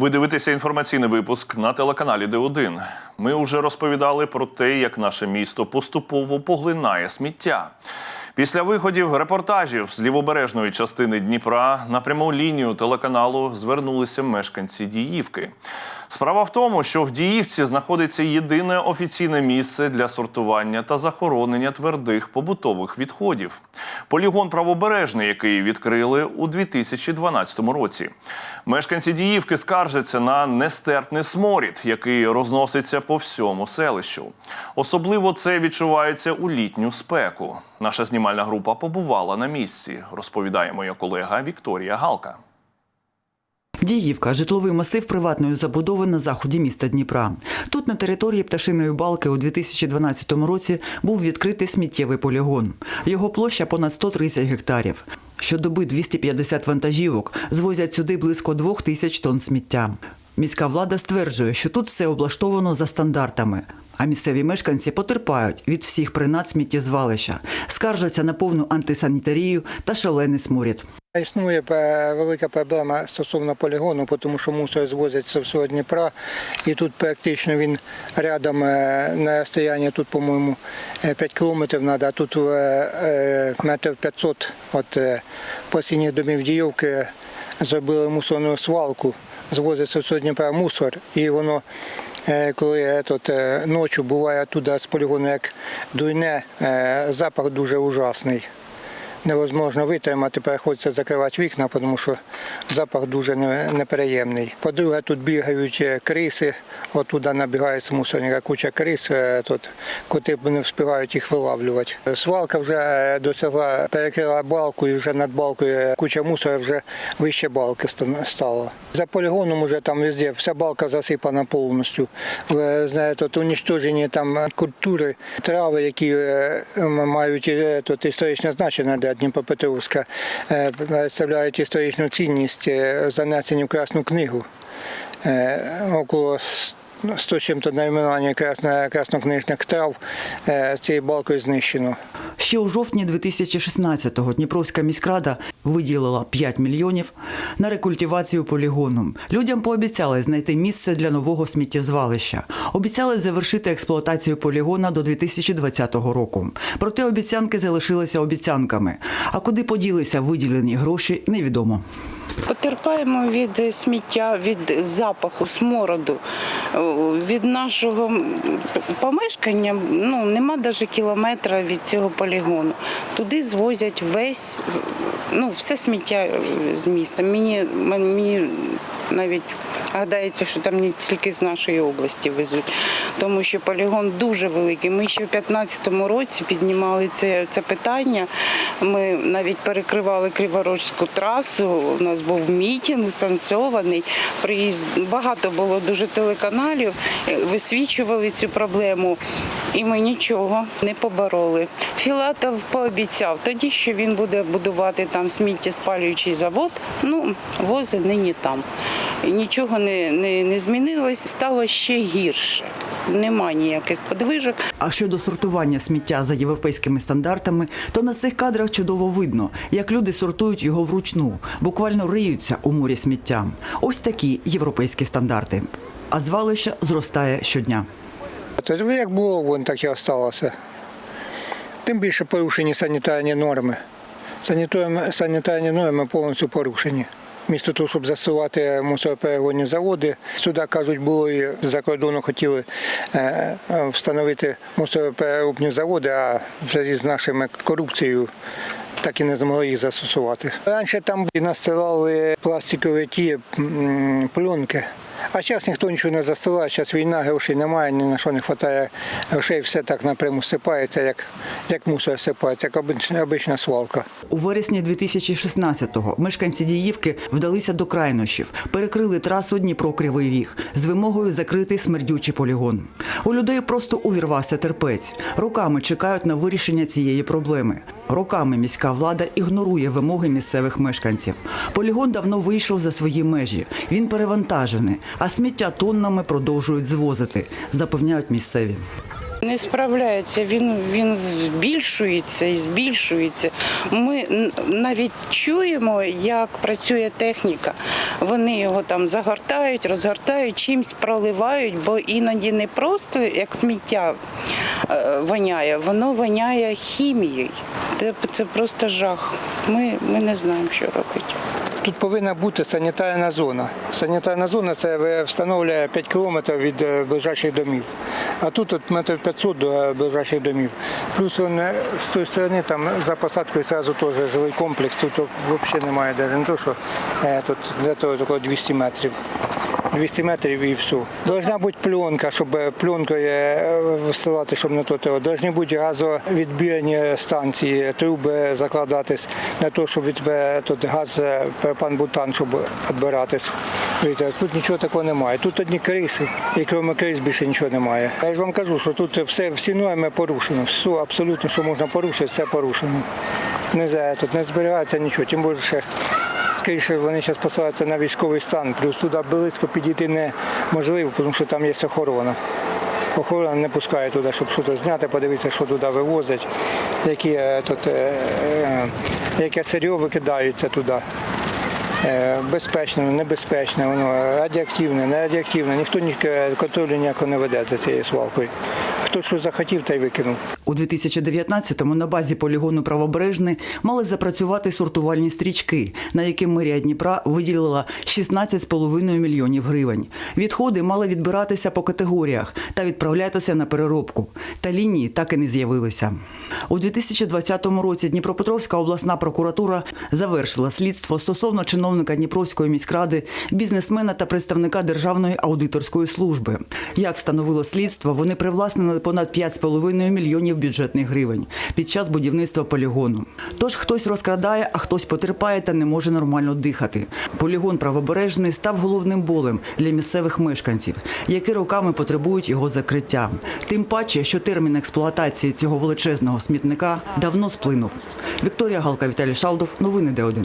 Ви дивитеся інформаційний випуск на телеканалі Д1. Ми вже розповідали про те, як наше місто поступово поглинає сміття. Після виходів репортажів з лівобережної частини Дніпра на пряму лінію телеканалу звернулися мешканці Діївки. Справа в тому, що в Діївці знаходиться єдине офіційне місце для сортування та захоронення твердих побутових відходів. Полігон правобережний, який відкрили у 2012 році. Мешканці Діївки скаржаться на нестерпний сморід, який розноситься по всьому селищу. Особливо це відчувається у літню спеку. Наша знімальна група побувала на місці, розповідає моя колега Вікторія Галка. Діївка житловий масив приватної забудови на заході міста Дніпра. Тут на території пташиної балки у 2012 році був відкритий сміттєвий полігон. Його площа понад 130 гектарів. Щодоби 250 вантажівок звозять сюди близько двох тисяч тонн сміття. Міська влада стверджує, що тут все облаштовано за стандартами. А місцеві мешканці потерпають від всіх принад сміттєзвалища, скаржаться на повну антисанітарію та шалений сморід. Існує велика проблема стосовно полігону, тому що мусор звозиться всього Дніпра, і тут практично він рядом е, на розстоянні тут, по-моєму, е, 5 кілометрів треба, а тут е, е, метрів 500 от е, посінніх домів Діївки зробили мусорну свалку, звозиться всього Дніпра мусор, і воно е, коли е, тут е, ночі буває туди з полігону як дуйне, е, запах дуже ужасний невозможно витримати, приходиться закривати вікна, тому що запах дуже неприємний. По-друге, тут бігають е, криси, отуда набігає з мусорника куча крис, е, тут, коти не встигають їх вилавлювати. Свалка вже е, досягла, перекрила балку і вже над балкою куча мусора вже вище балки стала. За полігоном вже там везде вся балка засипана повністю. Знаєте, тут унічтожені там культури, трави, які мають тут історичне значення Дніпропетровська, е, представляють історичну цінність, е, занесені в Красну книгу. Е, Около 100 з чим-то найменування красно- краснокнижних трав е, цією балкою знищено. Ще у жовтні 2016-го Дніпровська міськрада виділила 5 мільйонів на рекультивацію полігону. Людям пообіцяли знайти місце для нового сміттєзвалища. Обіцяли завершити експлуатацію полігона до 2020 року. Проте обіцянки залишилися обіцянками. А куди поділися виділені гроші, невідомо. Потерпаємо від сміття, від запаху, смороду. Від нашого помешкання ну, нема навіть кілометра від цього полігону. Туди звозять весь, ну, все сміття з міста. Мені, мені навіть гадається, що там не тільки з нашої області везуть, тому що полігон дуже великий. Ми ще в 2015 році піднімали це, це питання. Ми навіть перекривали Криворожську трасу. У нас був мітінг санкціонований. Приїзд багато було дуже телеканалів, висвічували цю проблему, і ми нічого не побороли. Філатов пообіцяв тоді, що він буде будувати там сміттєспалюючий завод. Ну, вози нині там. І Нічого не, не, не змінилось, стало ще гірше. Нема ніяких подвижок. А щодо сортування сміття за європейськими стандартами, то на цих кадрах чудово видно, як люди сортують його вручну, буквально риються у морі сміття. Ось такі європейські стандарти. А звалище зростає щодня. Тобто як було, вон так і осталося. Тим більше порушені санітарні норми. Санітарні норми повністю порушені. Місто того, щоб засувати мусороперегонні заводи, сюди, кажуть, було і за кордону хотіли е, встановити мусоропереробні заводи, а в зв'язку з нашими корупцією так і не змогли їх застосувати. Раніше там настилали пластикові ті пленки. А зараз ніхто нічого не застилає, зараз війна, грошей немає, ні на що не вистачає грошей, все так напряму сипається, як, як мусор сипається, як обична свалка. У вересні 2016-го мешканці Діївки вдалися до крайнощів, перекрили трасу Дніпро-Кривий Ріг з вимогою закрити смердючий полігон. У людей просто увірвався терпець. Роками чекають на вирішення цієї проблеми. Роками міська влада ігнорує вимоги місцевих мешканців. Полігон давно вийшов за свої межі. Він перевантажений, а сміття тоннами продовжують звозити, запевняють місцеві. Не справляється, він, він збільшується і збільшується. Ми навіть чуємо, як працює техніка. Вони його там загортають, розгортають, чимсь проливають, бо іноді не просто як сміття е, воняє, воно воняє хімією. Це, просто жах. Ми, ми не знаємо, що робити. Тут повинна бути санітарна зона. Санітарна зона це встановлює 5 кілометрів від е, ближайших домів. А тут от метрів 500 до е, ближайших домів. Плюс він, е, з тої сторони там за посадкою одразу теж жилий комплекс. Тут взагалі немає навіть не то, що тут для того такого 200 метрів. 200 метрів і все. Должна бути пленка, щоб пленкою е, висилати, щоб не то того. Должні бути газовідбірні станції, труби закладатись для того, щоб від тут газ е, пропан бутан, щоб відбиратись. Тут нічого такого немає. Тут одні криси, і крім крис більше нічого немає. Я ж вам кажу, що тут все, всі норми порушено. Все абсолютно, що можна порушити, все порушено. Не за тут не зберігається нічого, тим більше. Скоріше вони зараз посилаються на військовий стан, плюс туди близько підійти неможливо, тому що там є охорона. Охорона не пускає туди, щоб щось зняти, подивитися, що туди вивозять, які е, тут, е, е, яке сирьо викидається туди. Безпечне, небезпечне, воно радіоактивне, не радіоактивне. Ніхто ні, контролю ніякого не веде за цією свалкою. Хто що захотів, та й викинув. У 2019-му на базі полігону Правобережний мали запрацювати сортувальні стрічки, на які мерія Дніпра виділила 16,5 мільйонів гривень. Відходи мали відбиратися по категоріях та відправлятися на переробку. Та лінії так і не з'явилися. У 2020 році Дніпропетровська обласна прокуратура завершила слідство стосовно чиновника Дніпровської міськради, бізнесмена та представника Державної аудиторської служби. Як встановило слідство, вони привласнили понад 5,5 мільйонів бюджетних гривень під час будівництва полігону. Тож хтось розкрадає, а хтось потерпає та не може нормально дихати. Полігон правобережний став головним болем для місцевих мешканців, які роками потребують його закриття. Тим паче, що термін експлуатації цього величезного смітника давно сплинув. Вікторія Галка, Віталій Шалдов. Новини Д1.